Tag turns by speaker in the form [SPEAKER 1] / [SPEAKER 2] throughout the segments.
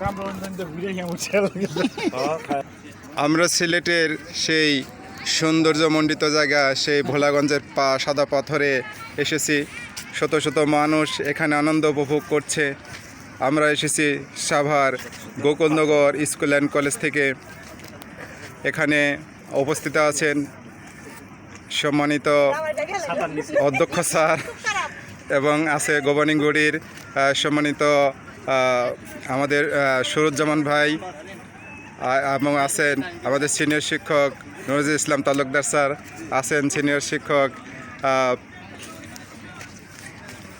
[SPEAKER 1] আমরা সিলেটের সেই সৌন্দর্যমণ্ডিত জায়গা, সেই ভোলাগঞ্জের পা সাদা পাথরে এসেছি। শত শত মানুষ এখানে আনন্দ উপভোগ করছে। আমরা এসেছি Savar Gokulnagar school and college থেকে। এখানে উপস্থিত আছেন সম্মানিত অধ্যক্ষ স্যার এবং আছে গভর্নিং বডির সম্মানিত আমাদের সুরুজ্জামান ভাই এবং আছেন আমাদের সিনিয়র শিক্ষক নজরুল ইসলাম তালুকদার স্যার আছেন সিনিয়র শিক্ষক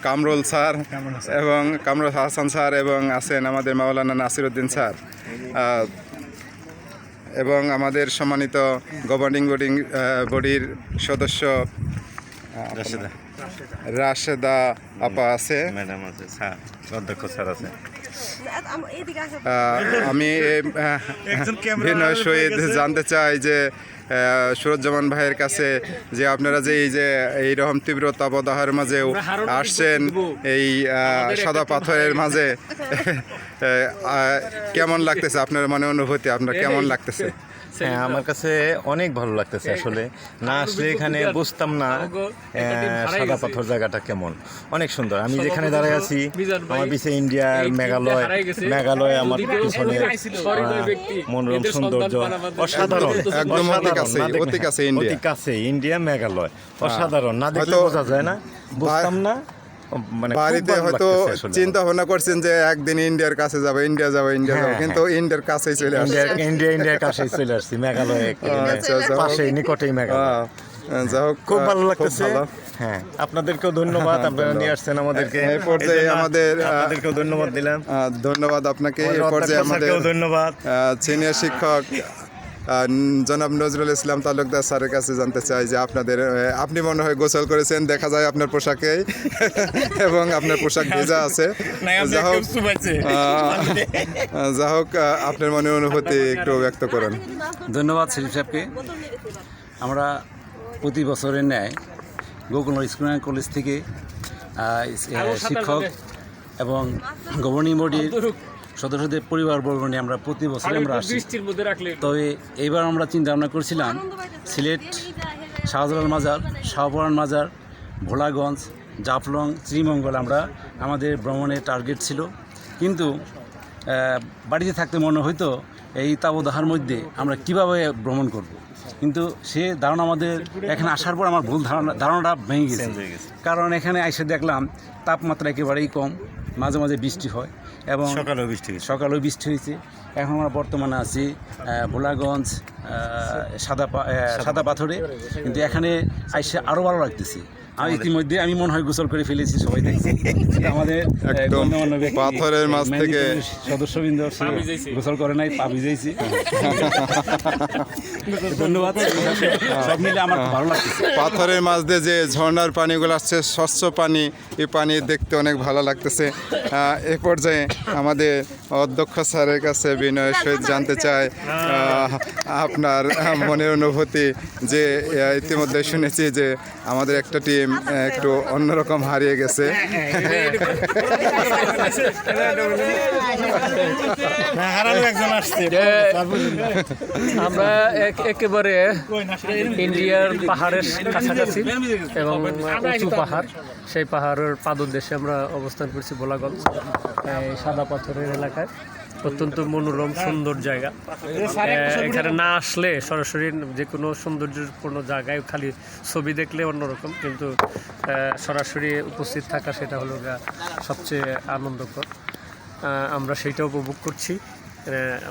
[SPEAKER 1] কামরুল স্যার এবং কামরুল হাসান স্যার এবং আছেন আমাদের মাওলানা নাসির উদ্দিন স্যার এবং আমাদের সম্মানিত গভর্নিং বডিং বডির সদস্য
[SPEAKER 2] রাশেদা
[SPEAKER 1] আপা আছে।
[SPEAKER 2] ম্যাডাম আছে স্যার অধ্যক্ষ স্যার আছে।
[SPEAKER 3] এদিকে আসো
[SPEAKER 1] আহ, আমি বিনয় সহিত জানতে চাই যে সুরজ্জামান ভাইয়ের কাছে যে আপনারা যে এই যে এইরকম তীব্র তাপদাহের মাঝেও আসছেন এই সাদা পাথরের মাঝে কেমন লাগতেছে? আপনার মানে অনুভূতি আপনার কেমন লাগতেছে?
[SPEAKER 2] হ্যাঁ আমার কাছে অনেক ভালো লাগতেছে আসলে। না আসলে এখানে বুঝতাম না আহ, সাদা পাথর জায়গাটা কেমন? অনেক সুন্দর। আমি যেখানে দাঁড়ায় আছি আমার পিছিয়ে ইন্ডিয়ার মেঘালয় মেঘালয় আমার পিছনে আহ, মনোরম সৌন্দর্য। অসাধারণ।
[SPEAKER 1] একদম কাছে ইন্ডিয়া।
[SPEAKER 2] কাছে ইন্ডিয়া মেঘালয় অসাধারণ। না দেখলে বোঝা যায় না। বুঝতাম না। মানে
[SPEAKER 1] বাড়িতে হয়তো চিন্তা ভাবনা করছেন যে একদিন ইন্ডিয়ার কাছে যাবে ইন্ডিয়া যাবে ইন্ডিয়া যাবে
[SPEAKER 2] হ্যাঁ,
[SPEAKER 1] কিন্তু ইন্ডিয়ার কাছেই চলে আসছে।
[SPEAKER 2] ইন্ডিয়া ইন্ডিয়া ইন্ডিয়ার কাছে চলে আসছি মেঘালয়
[SPEAKER 1] আচ্ছা, আচ্ছা।
[SPEAKER 2] পাশে নিকটেই মেঘালয়।
[SPEAKER 1] যাই হোক
[SPEAKER 2] খুব ভালো লাগতেছে। হ্যাঁ আপনাদেরকেও ধন্যবাদ আপনারা নিয়ে আসছেন আমাদেরকে।
[SPEAKER 1] এই পর্যায়ে আমাদের,
[SPEAKER 2] আপনাদেরকেও ধন্যবাদ দিলাম।
[SPEAKER 1] ধন্যবাদ আপনাকে। এই পর্যায়ে আমাদের
[SPEAKER 2] ধন্যবাদ।
[SPEAKER 1] সিনিয়র শিক্ষক জনাব নজরুল ইসলাম তালুকদার স্যারের কাছে জানতে চাই যে আপনাদের আপনি মনে হয় গোসল করেছেন দেখা যায় আপনার পোশাকে এবং আপনার পোশাক ভেজা আছে। যা হোক যা হোক আপনার মনে অনুভূতি একটু ব্যক্ত করেন।
[SPEAKER 4] ধন্যবাদ শরীফ সাহেবকে। আমরা প্রতি বছরের ন্যায় গোকুল স্কুল অ্যান্ড কলেজ থেকে শিক্ষক এবং গভর্নিং বডির সদস্যদের পরিবারবর্গ নিয়ে আমরা প্রতি বছর আমরা আসি
[SPEAKER 5] বৃষ্টির মধ্যে রাখলে
[SPEAKER 4] তবে এইবার আমরা চিন্তা ভাবনা করছিলাম সিলেট শাহজালাল মাজার শাহপুরান মাজার ভোলাগঞ্জ জাফলং শ্রীমঙ্গল আমরা আমাদের ভ্রমণের টার্গেট ছিল কিন্তু বাড়িতে থাকতে মনে হয়তো এই তাবদাহার মধ্যে আমরা কীভাবে ভ্রমণ করব। কিন্তু সে ধারণা আমাদের এখানে আসার পর আমার ভুল ধারণা ধারণাটা ভেঙে গেছে
[SPEAKER 2] গেছে।
[SPEAKER 4] কারণ এখানে এসে দেখলাম তাপমাত্রা একেবারেই কম মাঝে মাঝে বৃষ্টি হয় এবং
[SPEAKER 2] সকালেও বৃষ্টি হয়েছে।
[SPEAKER 4] সকালেও বৃষ্টি হয়েছে। এখন আমরা বর্তমানে আছি ভোলাগঞ্জ সাদা পা- সাদা পাথরে। কিন্তু এখানে আইসে আরও ভালো লাগতেছে। আমি ইতিমধ্যে আমি মনে হয় গোসল করে ফেলেছি সবাই দেখছি। আমাদের
[SPEAKER 1] একদম। পাথরের মাঝ
[SPEAKER 4] আহ,
[SPEAKER 1] থেকে-
[SPEAKER 4] সদস্যবৃন্দ গোসল করে নাই পা ভিজাইছি। ধন্যবাদ। সব মিলে আমার ভালো লাগতেছে।
[SPEAKER 1] পাথরের মাঝ দিয়ে যে ঝর্ণার পানিগুলো আসছে স্বচ্ছ পানি এই পানি দেখতে অনেক ভালো লাগতেছে। এ পর্যায়ে আমাদের অধ্যক্ষ স্যারের কাছে বিনয়ের সহিত জানতে চাই আহ, আপনার মনের অনুভূতি যে ইতিমধ্যে শুনেছি যে আমাদের একটা টিম একটু অন্যরকম হারিয়ে গেছে।
[SPEAKER 2] হ্যাঁ, হারানো একজন আসছে।
[SPEAKER 5] আমরা এক- একেবারে ইন্ডিয়ার পাহাড়ের কাছাকাছি এবং উঁচু পাহাড়। সেই পাহাড়ের পাদদেশে আমরা অবস্থান করছি ভোলাগঞ্জ এই সাদা পাথরের এলাকায়। অত্যন্ত মনোরম সুন্দর জায়গা। এখানে না আসলে সরাসরি যে কোনো সৌন্দর্যপূর্ণ জায়গায় খালি ছবি দেখলে অন্যরকম কিন্তু সরাসরি উপস্থিত থাকা সেটা হলো সবচেয়ে আনন্দকর। আমরা সেইটা উপভোগ করছি।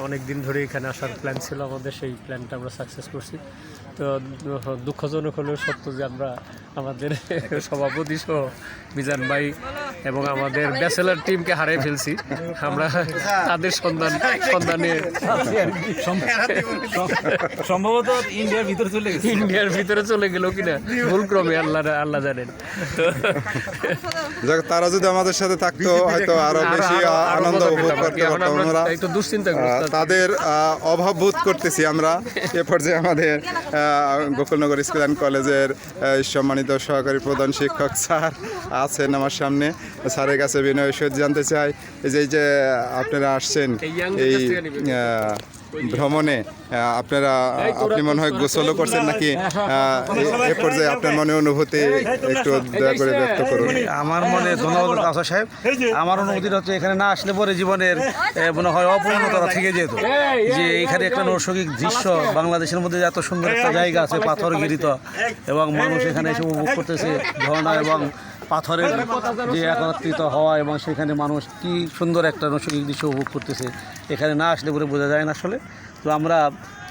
[SPEAKER 5] অনেক দিন ধরে এখানে আসার প্ল্যান ছিল আমাদের সেই প্ল্যানটা আমরা সাকসেস করছি। তো দুঃখজনক হলেও সত্য যে আমরা আমাদের সভাপতি সহ মিজান ভাই এবং আমাদের ব্যাচেলার টিমকে হারিয়ে ফেলছি। আমরা তাদের সন্ধান সন্ধানে।
[SPEAKER 4] সম্ভবত ইন্ডিয়ার ভিতরে চলে গেছে।
[SPEAKER 5] ইন্ডিয়ার ভিতরে চলে গেল কিনা? ভুল ক্রমে আল্লাহ আল্লাহ জানেন। তো
[SPEAKER 1] যাক, তারা যদি আমাদের সাথে থাকতো হয়তো
[SPEAKER 5] আরও
[SPEAKER 1] বেশি আনন্দ উপভোগ করতে পারতাম
[SPEAKER 5] আমরা একটু দুশ্চিন্তা
[SPEAKER 1] তাদের আহ, অভাব বোধ করতেছি আমরা। এ পর্যায়ে আমাদের আহ, গোকুলনগর স্কুল অ্যান্ড কলেজের সম্মানিত সহকারী প্রধান শিক্ষক স্যার আছেন আমার সামনে। স্যারের কাছে বিনয় সহিত জানতে চাই। এই যে যে আপনারা আসছেন
[SPEAKER 5] এই
[SPEAKER 1] ভ্রমণে আপনারা আপনি মনে হয় গোসলও করছেন নাকি এ- পর্যায়ে আপনার মনে অনুভূতি একটু দয়া করে ব্যক্ত করুন।
[SPEAKER 4] আমার মনে ধন্যবাদ কাসা সাহেব। আমার অনুভূতিটা হচ্ছে এখানে না আসলে পরে জীবনের মনে হয় অপূর্ণতা থেকে যেত। যে এখানে একটা নৈসর্গিক দৃশ্য বাংলাদেশের মধ্যে এত সুন্দর একটা জায়গা আছে পাথর গিরিত এবং মানুষ এখানে এসে উপভোগ করতেছে ঝর্ণা এবং পাথরের যে একত্রিত হওয়া এবং সেখানে মানুষ কি সুন্দর একটা নৈসর্গিক দৃশ্য উপভোগ করতেছে এখানে না আসলে পরে বোঝা যায় না আসলে। তো আমরা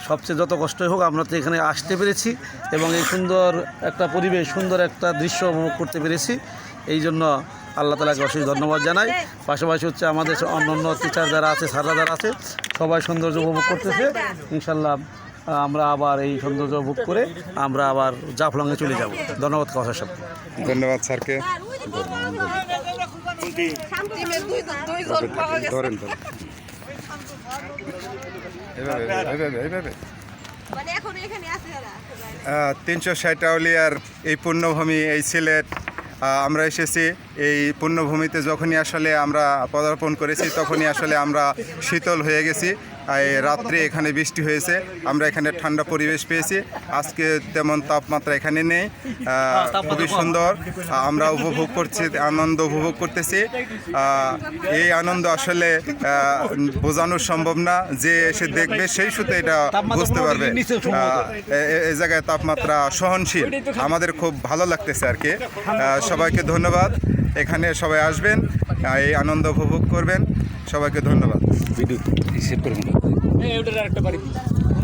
[SPEAKER 4] সবচেয়ে যত কষ্টই হোক আমরা তো এখানে আসতে পেরেছি এবং এই সুন্দর একটা পরিবেশ সুন্দর একটা দৃশ্য উপভোগ করতে পেরেছি। এই জন্য আল্লাহ তালাকে অশেষ ধন্যবাদ জানাই। পাশাপাশি হচ্ছে আমাদের অন্য অন্য টিচার যারা আছে স্যাররা যারা আছে সবাই সৌন্দর্য উপভোগ করতেছে। ইনশাল্লাহ আমরা আবার এই সৌন্দর্য উপভোগ করে আমরা আবার জাফলংয়ে চলে যাব। ধন্যবাদ কথা সব।
[SPEAKER 1] ধন্যবাদ স্যারকে। ধরেন তিনশো ষাট আউলিয়ার এই পুণ্যভূমি এই সিলেট আমরা এসেছি। এই পুণ্যভূমিতে যখনই আসলে আমরা পদার্পণ করেছি, তখনই আসলে আমরা শীতল হয়ে গেছি। আর রাত্রে এখানে বৃষ্টি হয়েছে আমরা এখানে ঠান্ডা পরিবেশ পেয়েছি। আজকে তেমন তাপমাত্রা এখানে নেই খুবই সুন্দর। আমরা উপভোগ করছি আনন্দ উপভোগ করতেছি। এই আনন্দ আসলে বোঝানো সম্ভব না যে এসে দেখবে সেই সুতো এটা বুঝতে পারবে। এ- জায়গায় তাপমাত্রা সহনশীল আমাদের খুব ভালো লাগতেছে আর কি। সবাইকে ধন্যবাদ। এখানে সবাই আসবেন এই আনন্দ উপভোগ করবেন। সবাইকে ধন্যবাদ।
[SPEAKER 5] এই ওটার আরেকটা বাড়ি।